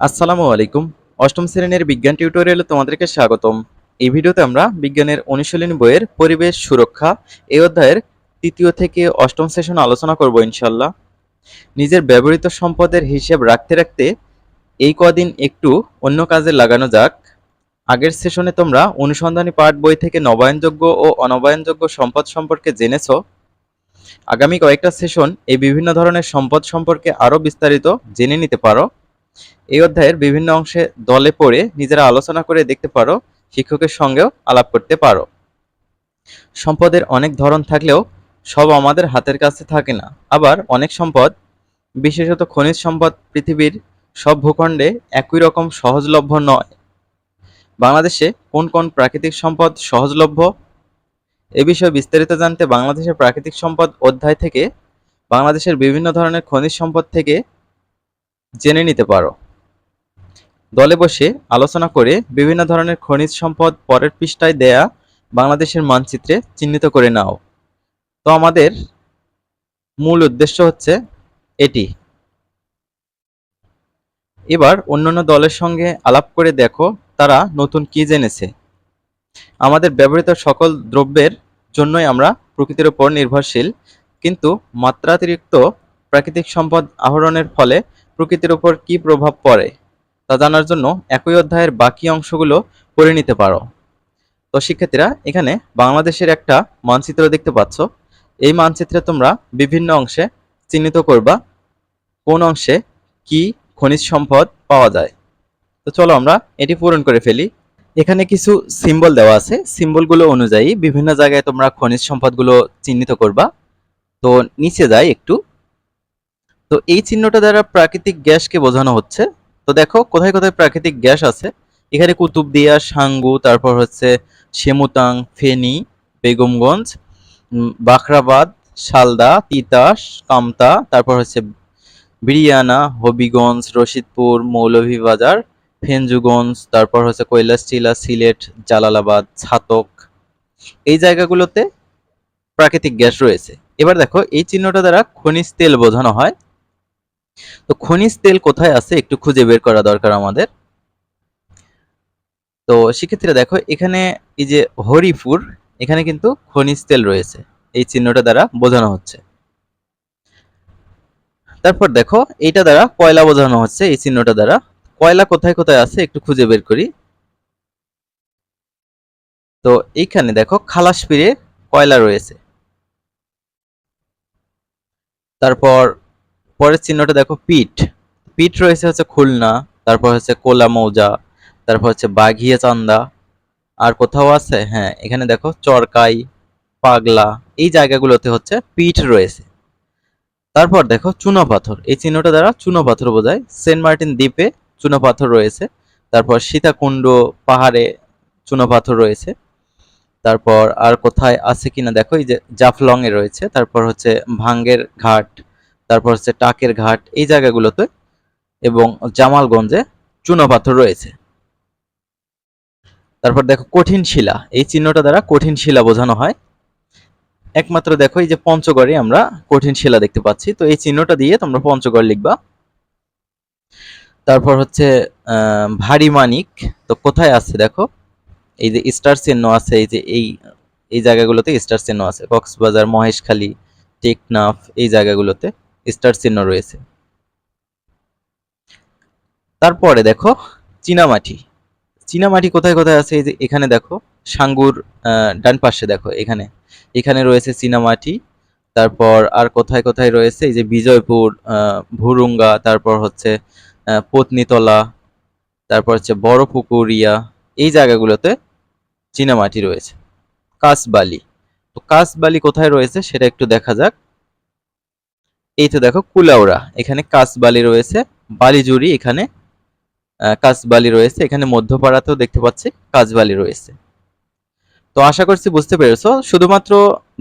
আসসালামু আলাইকুম। অষ্টম শ্রেণির বিজ্ঞান টিউটোরিয়ালে তোমাদেরকে স্বাগতম। এই ভিডিওতে আমরা বিজ্ঞানের অনুশীলনী বইয়ের পরিবেশ সুরক্ষা এই অধ্যায়ের তৃতীয় থেকে অষ্টম সেশন আলোচনা করব ইনশাল্লাহ নিজের ব্যবহৃত সম্পদের হিসেব রাখতে রাখতে এই কদিন একটু অন্য কাজে লাগানো যাক। আগের সেশনে তোমরা অনুসন্ধানী পাঠ বই থেকে নবায়নযোগ্য ও অনবায়নযোগ্য সম্পদ সম্পর্কে জেনেছো। আগামী কয়েকটা সেশন এই বিভিন্ন ধরনের সম্পদ সম্পর্কে আরও বিস্তারিত জেনে নিতে পারো। এই অধ্যায়ের বিভিন্ন অংশে দলে পড়ে নিজেরা আলোচনা করে দেখতে পারো, শিক্ষকের সঙ্গেও আলাপ করতে পারো। সম্পদের অনেক ধরন থাকলেও সব আমাদের হাতের কাছে থাকে না। আবার অনেক সম্পদ, বিশেষত খনিজ সম্পদ, পৃথিবীর সব ভূখণ্ডে একই রকম সহজলভ্য নয়। বাংলাদেশে কোন কোন প্রাকৃতিক সম্পদ সহজলভ্য? এ বিষয়ে বিস্তারিত জানতে বাংলাদেশের প্রাকৃতিক সম্পদ অধ্যায় থেকে, বাংলাদেশের বিভিন্ন ধরনের খনিজ সম্পদ থেকে জেনে নিতে পারো। দলে বসে আলোচনা করে বিভিন্ন ধরনের খনিজ সম্পদ পরের পৃষ্ঠায় দেয়া বাংলাদেশের মানচিত্রে চিহ্নিত করে নাও। তো আমাদের মূল উদ্দেশ্য হচ্ছে এটি। এবার অন্যান্য দলের সঙ্গে আলাপ করে দেখো তারা নতুন কি জেনেছে। আমাদের ব্যবহৃত সকল দ্রব্যের জন্যই আমরা প্রকৃতির উপর নির্ভরশীল, কিন্তু মাত্রাতিরিক্ত প্রাকৃতিক সম্পদ আহরণের ফলে প্রকৃতির উপর কি প্রভাব পড়ে, তা জানার জন্য একই অধ্যায়ের বাকি অংশগুলো পড়ে নিতে পারো। তো শিক্ষার্থীরা, এখানে বাংলাদেশের একটা মানচিত্র দেখতে পাচ্ছ। এই মানচিত্রে তোমরা বিভিন্ন অংশে চিহ্নিত করবা, কোন অংশে কি খনিজ সম্পদ পাওয়া যায়। তো চলো আমরা এটি পূরণ করে ফেলি। এখানে কিছু সিম্বল দেওয়া আছে। সিম্বলগুলো অনুযায়ী বিভিন্ন জায়গায় তোমরা খনিজ সম্পদগুলো চিহ্নিত করবা। তো নিচে যাই একটু। তো এই চিহ্নটা দ্বারা প্রাকৃতিক গ্যাসকে বোঝানো হচ্ছে। তো দেখো, কোথায় কোথায় প্রাকৃতিক গ্যাস আছে? এখানে কুতুবদিয়া সাঙ্গু, তারপর হচ্ছে সেমুতাং ফেনী, বেগমগঞ্জ বাখরাবাদ, শালদা, তিতাস, কামতা, তারপর হচ্ছে বিরিয়ানা, হবিগঞ্জ, রশিদপুর, মৌলভীবাজার, ফেঞ্জুগঞ্জ, তারপর হচ্ছে কৈলাসটিলা সিলেট, জালালাবাদ, ছাতক। এই জায়গাগুলোতে প্রাকৃতিক গ্যাস রয়েছে। এবার দেখো, এই চিহ্নটা দ্বারা খনিজ তেল বোঝানো হয়। তো খনিজ তেল কোথায় আছে একটু খুঁজে বের করা দরকার আমাদের। তো শিক্ষার্থীরা দেখো, এখানে এই যে হরিপুর, এখানে কিন্তু খনিজ তেল রয়েছে। এই চিহ্নটা দ্বারা বোঝানো হচ্ছে। তারপর দেখো, এইটা দ্বারা কয়লা বোঝানো হচ্ছে, এই চিহ্নটা দ্বারা। কয়লা কোথায় কোথায় আছে একটু খুঁজে বের করি। তো এইখানে দেখো খালাসপিরে কয়লা রয়েছে। তারপর পরের চিহ্নটা দেখো, পিঠ। পিঠ রয়েছে হচ্ছে খুলনা, তারপর হচ্ছে কোলা মৌজা, তারপর হচ্ছে বাঘিয়া চান্দা, আর কোথাও আছে? হ্যাঁ এখানে দেখো, চরকাই, পাগলা, এই জায়গাগুলোতে হচ্ছে পিঠ রয়েছে। তারপর দেখো, চুনো পাথর। এই চিহ্নটা দ্বারা চুনো পাথর বোঝায়। সেন্ট মার্টিন দ্বীপে চুনো পাথর রয়েছে। তারপর সীতাকুণ্ড পাহাড়ে চুনো পাথর রয়েছে। তারপর আর কোথায় আছে কিনা দেখো, এই যে জাফলং এ রয়েছে। তারপর হচ্ছে ভাঙ্গের ঘাট তারপর হচ্ছে টাকের ঘাট এই জায়গাগুলোতে এবং জামালগঞ্জে চুনো পাথর রয়েছে। তারপর দেখো কঠিন শিলা, এই চিহ্নটা দ্বারা কঠিন শিলা বোঝানো হয়। একমাত্র দেখো এই যে পঞ্চগড়ে আমরা কঠিন শিলা দেখতে পাচ্ছি, তো এই চিহ্নটা দিয়ে তোমরা পঞ্চগড় লিখবা। তারপর হচ্ছে ভারী মানিক, তো কোথায় আছে দেখো? এই যে স্টার চিহ্ন আছে, এই যে এই এই জায়গাগুলোতে স্টার চিহ্ন আছে, কক্সবাজার, মহেশখালী, টেকনাফ, এই জায়গাগুলোতে। স্টার চিহ্ন রয়েছে। তারপরে দেখো, চীনামাটি। চীনামাটি কোথায় কোথায় আছে? এখানে দেখো, সাঙ্গুর ডান পাশে দেখো, এখানে। এখানে রয়েছে চীনামাটি, তারপর আর কোথায় কোথায় রয়েছে? এই যে বিজয়পুর ভুরুঙ্গা, তারপর হচ্ছে পত্নীতলা, তারপর হচ্ছে বড় পুকুরিয়া এই জায়গাগুলোতে চীনামাটি রয়েছে। কাসবালি। তো কাসবালি কোথায় রয়েছে? সেটা একটু দেখা যাক। এই তো দেখো কুলাউড়া এখানে কাসবালি রয়েছে বালিজুরি এখানে আহ, কাসবালি রয়েছে এখানে মধ্যপাড়াতেও দেখতে পাচ্ছি কাসবালি রয়েছে। তো আশা করছি বুঝতে পেরেছ শুধুমাত্র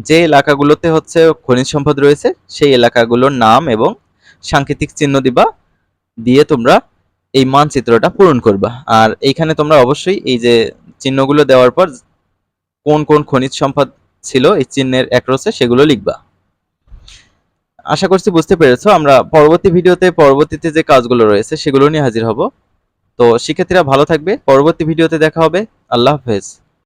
যে এলাকাগুলোতে হচ্ছে খনিজ সম্পদ রয়েছে সেই এলাকাগুলোর নাম এবং সাংকেতিক চিহ্ন দিবা দিয়ে তোমরা এই মানচিত্রটা পূরণ করবা। আর এইখানে তোমরা অবশ্যই এই যে চিহ্নগুলো দেওয়ার পর কোন কোন খনিজ সম্পদ ছিল এই চিহ্নের একরসে সেগুলো লিখবা। আশা করছি বুঝতে পেরেছ। আমরা পরবর্তী ভিডিওতে পরবর্তীতে যে কাজগুলো রয়েছে সেগুলো নিয়ে হাজির হব। তো শিক্ষার্থীরা ভালো থাকবে। পরবর্তী ভিডিওতে দেখা হবে। আল্লাহ হাফেজ।